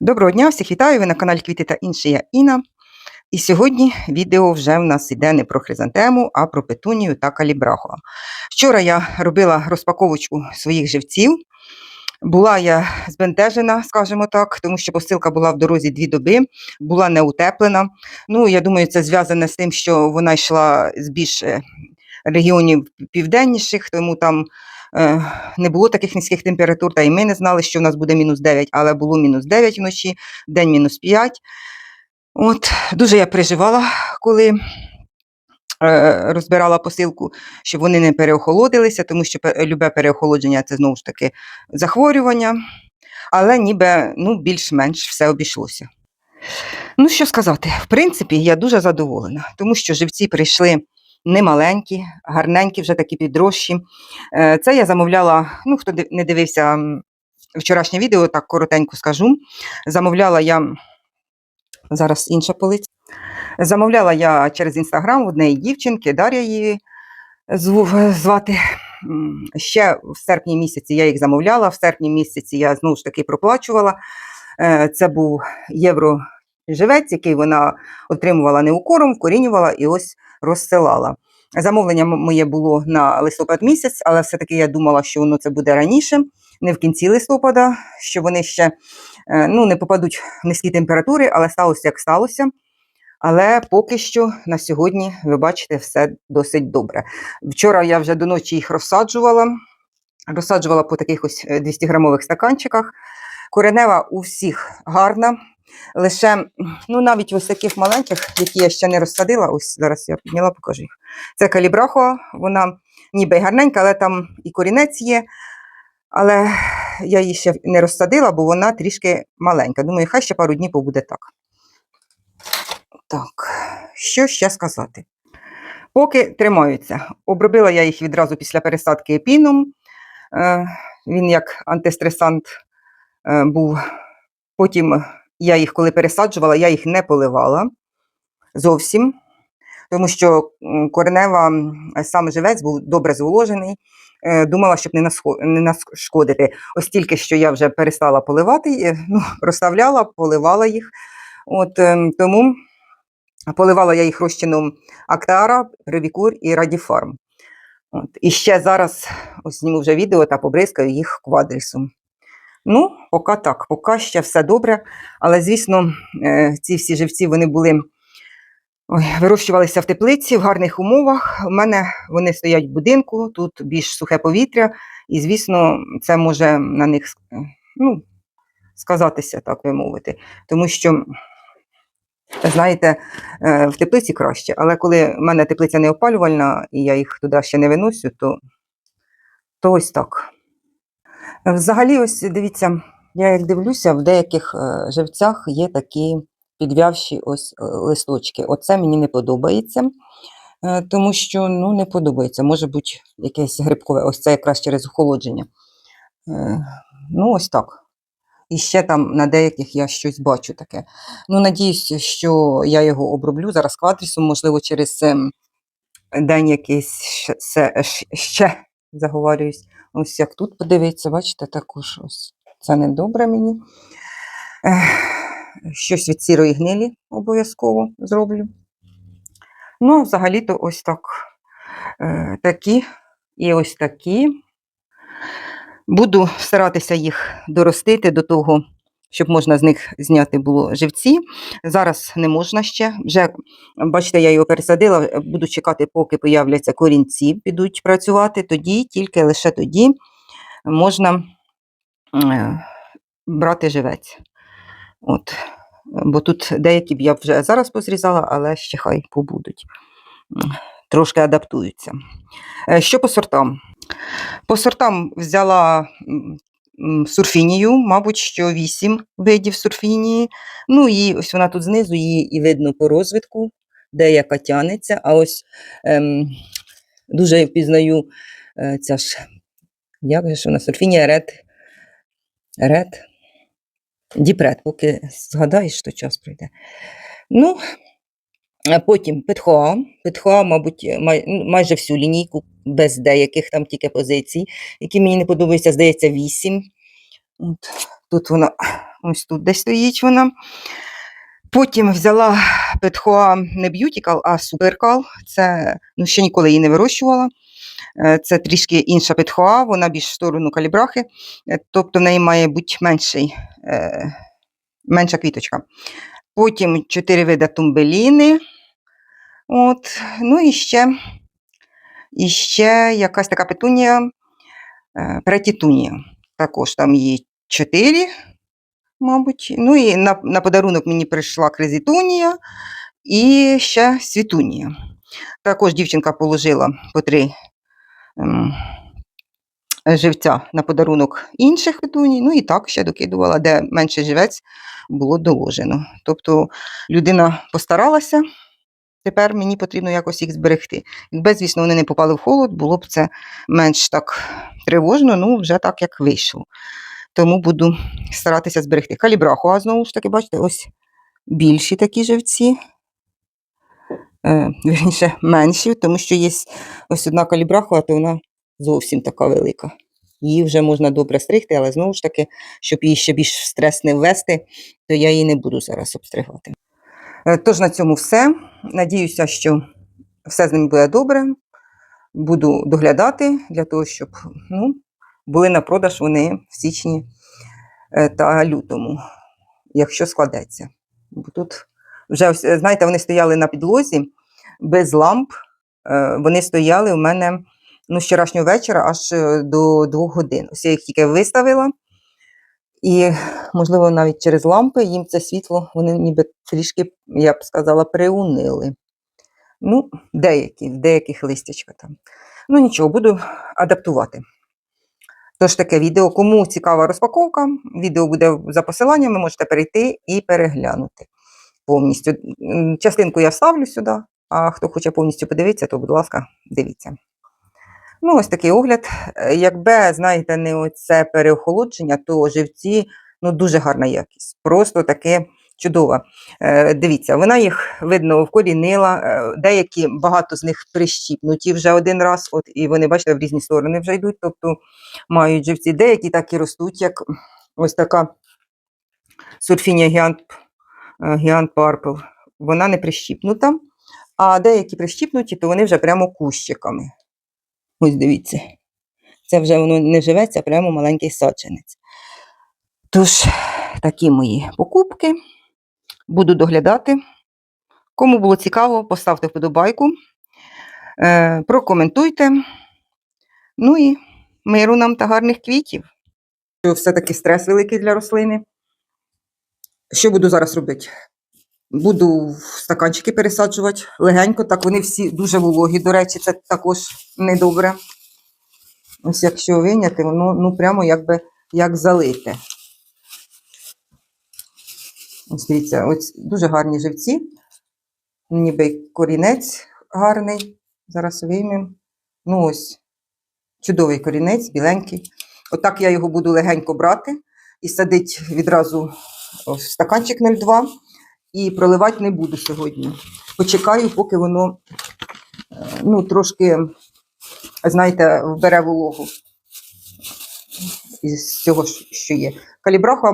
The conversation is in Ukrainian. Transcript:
Доброго дня, всіх вітаю! Ви на каналі Квіти та інше я Іна. І сьогодні відео вже в нас йде не про хризантему, а про петунію та калібраху. Вчора я робила розпаковочку своїх живців. Була я збентежена, скажімо так, тому що посилка була в дорозі дві доби, була не утеплена. Ну, я думаю, це зв'язане з тим, що вона йшла з більш е, регіонів південніших, тому там не було таких низьких температур, та і ми не знали, що в нас буде мінус 9, але було мінус 9 вночі, день мінус 5. От, дуже я переживала, коли е, розбирала посилку, щоб вони не переохолодилися, тому що любе переохолодження це знову ж таки захворювання, але ніби ну, більш-менш все обійшлося. Ну, що сказати, в принципі, я дуже задоволена, тому що живці прийшли немаленькі, гарненькі, вже такі підрощі. Е, Це я замовляла, ну, хто не дивився вчорашнє відео, так коротенько скажу. Замовляла я зараз інша полиця. Замовляла я через інстаграм однієї дівчинки, Дар'я її звати. Ще в серпні місяці я їх замовляла. В серпні місяці я знову ж таки проплачувала. Е, Це був євро живець, який вона отримувала неукором, вкорінювала і ось розсилала. Замовлення моє було на листопад місяць, але все-таки я думала, що воно це буде раніше, не в кінці листопада, що вони ще е, ну, не попадуть в низькі температури, але сталося як сталося. Але поки що на сьогодні, ви бачите, все досить добре. Вчора я вже до ночі їх розсаджувала, розсаджувала по таких ось е, 200-грамових стаканчиках. Коренева у всіх гарна. Лише, ну навіть ось таких маленьких, які я ще не розсадила, ось зараз я підняла, покажу їх. Це калібрахо, вона ніби гарненька, але там і корінець є. Але я її ще не розсадила, бо вона трішки маленька. Думаю, хай ще пару днів побуде так. Так, що ще сказати? Поки тримаються. Обробила я їх відразу після пересадки епіном. Е, Він як антистресант е, був. Потім я їх, коли пересаджувала, я їх не поливала зовсім, тому що коренева сам живець був добре зволожений. Е, Думала, щоб не не нашкодити. Ось тільки що я вже перестала поливати, е, ну, розставляла, поливала їх. От, ем, тому поливала я їх розчином Актара, Ревікур і Радіфарм. От. І ще зараз ось зніму вже відео та побризкаю їх квадрісом. Ну, поки так, поки ще все добре. Але, звісно, е, ці всі живці вони були ой, вирощувалися в теплиці в гарних умовах. У мене вони стоять в будинку, тут більш сухе повітря, і, звісно, це може на них ну, сказатися, так би мовити. Тому що, знаєте, е, в теплиці краще, але коли в мене теплиця не опалювальна, і я їх туди ще не виносю, то, то ось так. Взагалі, ось дивіться, я як дивлюся, в деяких е, живцях є такі підвявші ось е, листочки. Оце мені не подобається, е, тому що ну, не подобається. Може бути якесь грибкове, ось це якраз через охолодження. Ну, ось так. І ще там на деяких я щось бачу таке. Ну, надіюсь, що я його оброблю зараз квадрісом, можливо, через ем, день якийсь ще, ще заговорююсь. Ось як тут подивіться, бачите, також ось це не добре мені. Щось від сірої гнилі обов'язково зроблю. Ну, взагалі-то ось так. Е, такі і ось такі. Буду старатися їх доростити до того, щоб можна з них зняти було живці. Зараз не можна ще. Вже, бачите, я його пересадила, буду чекати, поки появляться корінці, підуть працювати. Тоді, тільки лише тоді можна е, брати живець. От. Бо тут деякі б я вже зараз позрізала, але ще хай побудуть. Трошки адаптуються. Е, Що по сортам? По сортам взяла сурфінію, мабуть, що 8 видів сурфінії. Ну і ось вона тут знизу, її і видно по розвитку, де яка тянеться. А ось ем, дуже впізнаю е, ця ж, як же вона, сурфінія ред. Ред. Діпред, поки згадаєш, то час пройде. Ну, потім Петхоа. Петхоа, мабуть, май, майже всю лінійку, без деяких там тільки позицій, які мені не подобаються, здається, 8. От, тут вона ось тут десь стоїть вона. Потім взяла Петхоа не б'ютікал, а суперкал. Це ну, ще ніколи її не вирощувала. Е, Це трішки інша Петхоа, вона більш в сторону калібрахи, е, тобто в неї має бути менший, е, менша квіточка. Потім чотири вида тумбеліни. От. Ну і ще, і ще якась така петунія, претітунія. Також там її чотири, мабуть. Ну і на, на подарунок мені прийшла кризітунія і ще світунія. Також дівчинка положила по три ем, живця на подарунок інших петуній. Ну і так ще докидувала, де менше живець було доложено. Тобто людина постаралася, тепер мені потрібно якось їх зберегти. Якби, звісно, вони не попали в холод, було б це менш так тривожно, ну вже так, як вийшло. Тому буду старатися зберегти. Калібраху, а знову ж таки, бачите, ось більші такі живці. Е, вірніше, менші, тому що є ось одна калібрахова, то вона зовсім така велика. Її вже можна добре стригти, але знову ж таки, щоб її ще більш стрес не ввести, то я її не буду зараз обстригати. Е, Тож на цьому все. Надіюся, що все з ним буде добре. Буду доглядати для того, щоб ну, були на продаж вони в січні е, та лютому, якщо складеться. Бо тут вже, е, знаєте, вони стояли на підлозі без ламп. Вони стояли у мене ну, вчорашнього вечора аж до двох годин. Ось я їх тільки виставила. І, можливо, навіть через лампи їм це світло, вони ніби трішки, я б сказала, приунили. Ну, деякі, в деяких листячка там. Ну нічого, буду адаптувати. Тож таке відео. Кому цікава розпаковка, відео буде за посиланням, ви можете перейти і переглянути повністю. Частинку я вставлю сюди, а хто хоче повністю подивитися, то, будь ласка, дивіться. Ну, ось такий огляд. Е, Якби, знаєте, не оце переохолодження, то живці ну, дуже гарна якість. Просто таке чудове. Е, Дивіться, вона їх видно вкорінила, е, деякі багато з них прищіпнуті вже один раз, от, і вони, бачите, в різні сторони вже йдуть, тобто мають живці. Деякі так і ростуть, як ось така сурфінія гіант, гіант Парпл. Вона не прищіпнута, а деякі прищіпнуті, то вони вже прямо кущиками. Ось дивіться. Це вже воно не живеться, а прямо маленький саджанець. Тож, такі мої покупки. Буду доглядати. Кому було цікаво, поставте вподобайку, е, прокоментуйте. Ну і миру нам та гарних квітів. Все-таки стрес великий для рослини. Що буду зараз робити? Буду стаканчики пересаджувати легенько, так вони всі дуже вологі. До речі, це також недобре. Ось якщо виняти, воно ну, прямо якби як залите. Ось дивіться, ось дуже гарні живці. Ніби корінець гарний. Зараз виймемо. Ну ось, чудовий корінець, біленький. Отак я його буду легенько брати і садити відразу в стаканчик 0,2 і проливати не буду сьогодні. Почекаю, поки воно е, ну, трошки, знаєте, вбере вологу із цього, що є. Калібраха